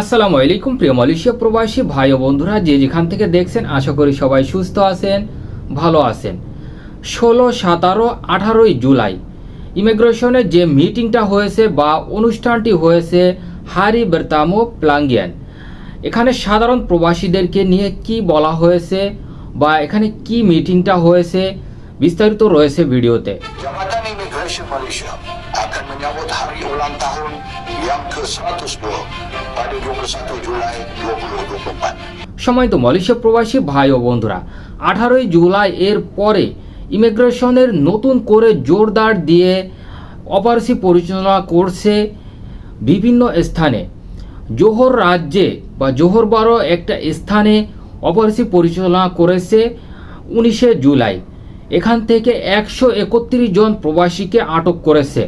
আসসালামু আলাইকুম, প্রিয় মালয়েশিয়া প্রবাসী ভাই ও বন্ধুরা, যে যেখান থেকে দেখছেন, আশা করি সবাই সুস্থ আছেন, ভালো আছেন। ষোলো, সতেরো, আঠারোই জুলাই ইমিগ্রেশনের যে মিটিংটা হয়েছে বা অনুষ্ঠানটি হয়েছে হারি বেরতামো প্লাঙ্গিয়ান, এখানে সাধারণ প্রবাসীদেরকে নিয়ে কি বলা হয়েছে বা এখানে কি মিটিংটা হয়েছে, বিস্তারিত রয়েছে ভিডিওতে। Menyambut hari ulang tahun yang ke-102 pada 21 Julai 2024. সময়ত মালয়েশিয়া প্রবাসী ভাই ও বন্ধুরা, আঠারোই জুলাই এর পরে ইমিগ্রেশনের নতুন করে জোরদার দিয়ে অপারেশি পরিচালনা করছে বিভিন্ন স্থানে। জোহর রাজ্যে বা জোহর বারো একটা স্থানে অপারেশি পরিচালনা করেছে উনিশে জুলাই। এখান থেকে একশো একত্রিশ জন প্রবাসীকে আটক করেছে।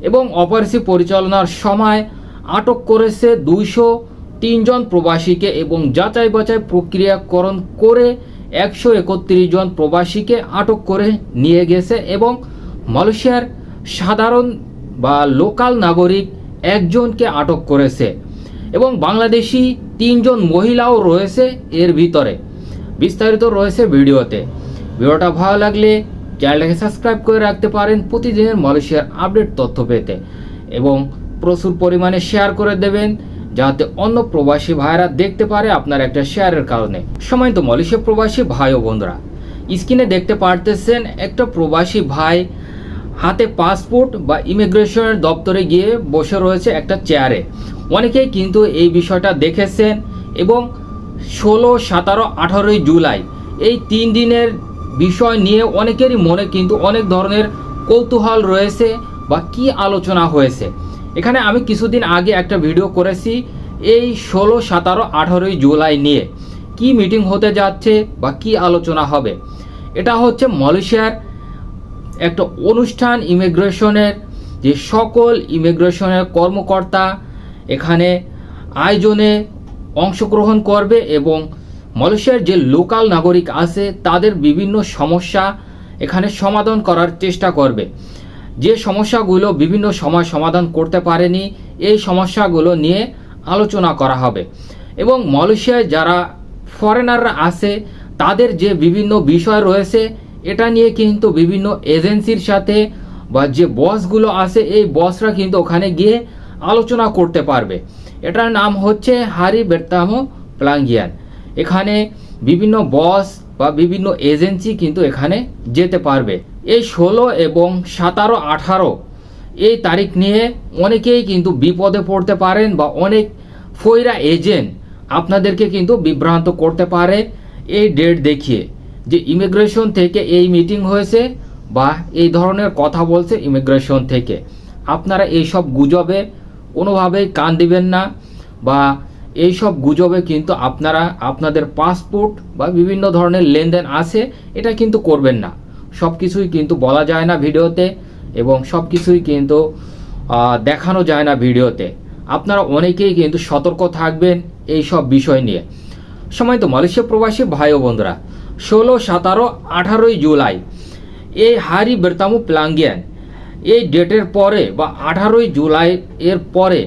এবং অপারেশি পরিচালনার সময় আটক করেছে দুইশো তিনজন প্রবাসীকে এবং যাচাই বাছাই প্রক্রিয়াকরণ করে একশো একত্রিশ জন প্রবাসীকে আটক করে নিয়ে গেছে এবং মালয়েশিয়ার সাধারণ বা লোকাল নাগরিক একজনকে আটক করেছে এবং বাংলাদেশি তিনজন মহিলাও রয়েছে এর ভিতরে। বিস্তারিত রয়েছে ভিডিওতে। ভিডিওটা ভালো লাগলে চ্যানেলটাকে সাবস্ক্রাইব করে রাখতে পারেন প্রতিদিনের মালয়েশিয়ার আপডেট তথ্য পেতে। এবং প্রচুর পরিমাণে শেয়ার করে দেবেন, যাতে অন্য প্রবাসী ভাইরা দেখতে পারে আপনার একটা শেয়ারের কারণে। সময় তো মালয়েশিয়া প্রবাসী ভাই ও বন্ধুরা, স্ক্রিনে দেখতে পারতেছেন একটা প্রবাসী ভাই হাতে পাসপোর্ট বা ইমিগ্রেশনের দপ্তরে গিয়ে বসে রয়েছে একটা চেয়ারে অনেকেই কিন্তু এই বিষয়টা দেখেছেন এবং ষোলো, সতেরো, আঠারোই জুলাই এই তিন দিনের বিষয় নিয়ে অনেকেরই মনে কিন্তু অনেক ধরনের কৌতূহল রয়েছে বা কি আলোচনা হয়েছে। এখানে আমি কিছুদিন আগে একটা ভিডিও করেছি এই ষোলো, সতেরো, আঠারোই জুলাই নিয়ে। কি মিটিং হতে যাচ্ছে বা কি আলোচনা হবে? এটা হচ্ছে মালয়েশিয়ার একটা অনুষ্ঠান ইমিগ্রেশনের যে সকল ইমিগ্রেশনের কর্মকর্তা এখানে আয়োজনে অংশগ্রহণ করবে এবং মালয়েশিয়ার যে লোকাল নাগরিক আছে, তাদের বিভিন্ন সমস্যা এখানে সমাধান করার চেষ্টা করবে। যে সমস্যাগুলো বিভিন্ন সময় সমাধান করতে পারেনি, এই সমস্যাগুলো নিয়ে আলোচনা করা হবে। এবং মালয়েশিয়ায় যারা ফরেনাররা আছে, তাদের যে বিভিন্ন বিষয় রয়েছে, এটা নিয়ে কিন্তু বিভিন্ন এজেন্সির সাথে বা যে বসগুলো আছে, এই বসরা কিন্তু ওখানে গিয়ে আলোচনা করতে পারবে। এটার নাম হচ্ছে হারি বেরতামো প্লাঙ্গিয়ান। এখানে বিভিন্ন বস বা বিভিন্ন এজেন্সি কিন্তু এখানে যেতে পারবে। এই ষোলো এবং সতেরো, আঠারো এই তারিখ নিয়ে অনেকেই কিন্তু বিপদে পড়তে পারেন বা অনেক ফইরা এজেন্ট আপনাদেরকে কিন্তু বিভ্রান্ত করতে পারে। এই ডেট দেখিয়ে যে ইমিগ্রেশন থেকে এই মিটিং হয়েছে বা এই ধরনের কথা বলছে ইমিগ্রেশন থেকে। আপনারা এই সব গুজবে কোনোভাবেই কান দিবেন না বা এই সব গুজবে কিন্তু আপনারা, আপনাদের পাসপোর্ট বা বিভিন্ন ধরনের লেনদেন আছে, এটা কিন্তু করবেন না। সব কিছুই কিন্তু বলা যায় না ভিডিওতে এবং সব কিছুই কিন্তু দেখানো যায় না ভিডিওতে। আপনারা অনেকেই কিন্তু সতর্ক থাকবেন এই সব বিষয় নিয়ে। সময় তো মালয়েশিয়া প্রবাসী ভাই ও বন্ধুরা, ষোলো, সতেরো, আঠারোই জুলাই, এই হারি বেরতামু প্লাঙ্গিয়ান এই ডেটের পরে বা আঠারোই জুলাই এর পরে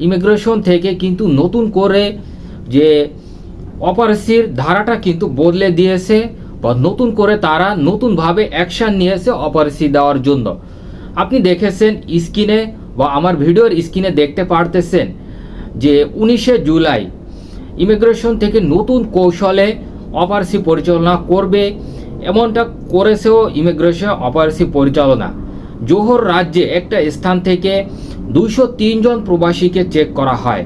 ইমিগ্রেশন থেকে কিন্তু নতুন করে যে অপারেসির ধারাটা কিন্তু বদলে দিয়েছে বা নতুন করে তারা নতুনভাবে অ্যাকশান নিয়েছে অপারেসি দেওয়ার জন্য। আপনি দেখেছেন স্ক্রিনে বা আমার ভিডিওর স্ক্রিনে দেখতে পারতেছেন যে উনিশে জুলাই ইমিগ্রেশন থেকে নতুন কৌশলে অপারেসি পরিচালনা করবে, এমনটা করেছেও ইমিগ্রেশন অপারেসি পরিচালনা। জোহর রাজ্যে একটা স্থান থেকে দুইশো জন প্রবাসীকে চেক করা হয়।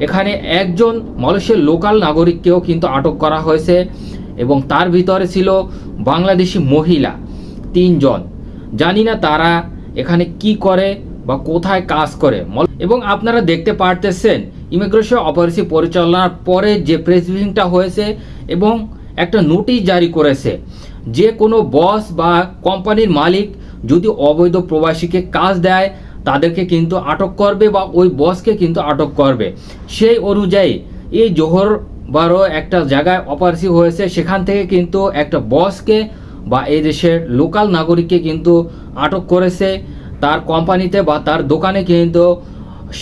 এখানে একজন মালয়েশিয়ার লোকাল নাগরিককেও কিন্তু আটক করা হয়েছে এবং তার ভিতরে ছিল বাংলাদেশি মহিলা তিনজন জানি। না তারা এখানে কি করে বা কোথায় কাজ করে। এবং আপনারা দেখতে পারতেছেন, ইমিগ্রেশন অপারেশন পরিচালনার পরে যে প্রেস ব্রিফিংটা হয়েছে এবং একটা নোটিশ জারি করেছে যে কোনো বস বা কোম্পানির মালিক যদি অবৈধ প্রবাসীকে কাজ দেয়, তাদেরকে কিন্তু আটক করবে বা ওই বসকে কিন্তু আটক করবে। সেই অনুযায়ী এই জোহর বারো একটা জায়গায় অপারেশন হয়েছে। সেখান থেকে কিন্তু একটা বসকে বা এই দেশের লোকাল নাগরিককে কিন্তু আটক করেছে। তার কোম্পানিতে বা তার দোকানে কিন্তু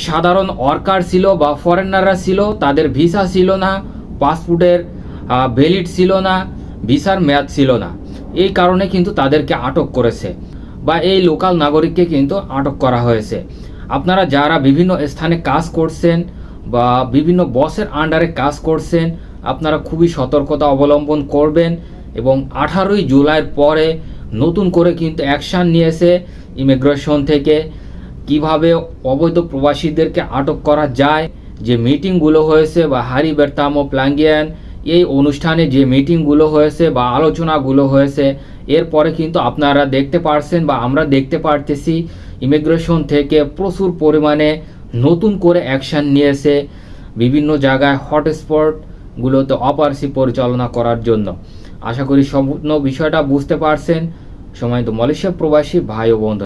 সাধারণ ওয়ার্কার ছিল বা ফরেনাররা ছিল। তাদের ভিসা ছিল না, পাসপোর্টের ভ্যালিড ছিল না, ভিসার মেয়াদ ছিল না। এই কারণে কিন্তু তাদেরকে আটক করেছে। বা এই লোকাল নাগরিককে কিন্তু আটক করা হয়েছে। আপনারা যারা বিভিন্ন স্থানে কাজ করছেন বা বিভিন্ন বসের আন্ডারে কাজ করছেন, আপনারা খুবই সতর্কতা অবলম্বন করবেন এবং আঠারোই জুলাইয়ের পরে নতুন করে কিন্তু অ্যাকশান নিয়েছে ইমিগ্রেশন থেকে। কীভাবে অবৈধ প্রবাসীদেরকে আটক করা যায়, যে মিটিংগুলো হয়েছে বা হারি বেরতামো প্লাঙ্গিয়ান এই অনুষ্ঠানে যে মিটিংগুলো হয়েছে বা আলোচনাগুলো হয়েছে, এরপরে কিন্তু আপনারা দেখতে পারছেন বা আমরা দেখতে পারতেছি, ইমিগ্রেশন থেকে প্রচুর পরিমাণে নতুন করে অ্যাকশান নিয়েছে বিভিন্ন জায়গায় হটস্পটগুলোতে অপারসি পরিচালনা করার জন্য। আশা করি সম্পূর্ণ বিষয়টা বুঝতে পারছেন। সময় তো মালয়েশিয়া প্রবাসী ভাই ও বন্ধু।